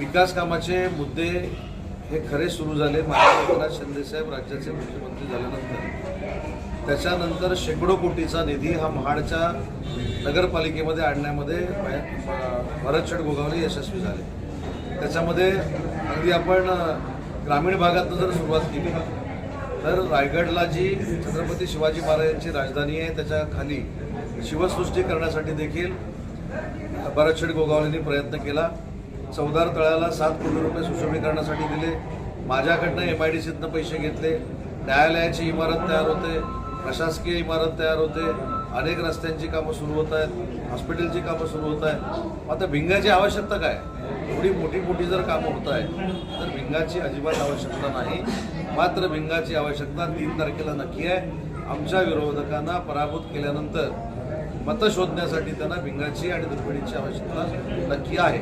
विकास कामाचे मुद्दे हे खरे सुरू झाले माननीय एकनाथ शिंदेसाहेब राज्याचे मुख्यमंत्री झाल्यानंतर. त्याच्यानंतर शेकडो कोटीचा निधी हा महाडच्या नगरपालिकेमध्ये आणण्यामध्ये भय- गोगावले यशस्वी झाले. त्याच्यामध्ये अगदी आपण ग्रामीण भागातनं जर सुरुवात केली तर रायगडला जी छत्रपती शिवाजी महाराजांची राजधानी आहे त्याच्याखाली शिवसृष्टी करण्यासाठी देखील भरतशेठ गोगावलेंनी प्रयत्न केला. चौदार तळ्याला सात कोटी रुपये सुशोभीकरणासाठी दिले. माझ्याकडनं एम आय डी सीतनं पैसे घेतले. न्यायालयाची इमारत तयार होते. प्रशासकीय इमारत तयार होते. अनेक रस्त्यांची कामं सुरू होत आहेत. हॉस्पिटलची कामं सुरू होत आहेत. आता भिंगाची आवश्यकता काय? एवढी मोठी मोठी जर कामं होत आहेत तर भिंगाची अजिबात आवश्यकता नाही. मात्र भिंगाची आवश्यकता तीन तारखेला नक्की आहे. आमच्या विरोधकांना पराभूत केल्यानंतर मतं शोधण्यासाठी त्यांना भिंगाची आणि दुर्बिणीची आवश्यकता नक्की आहे.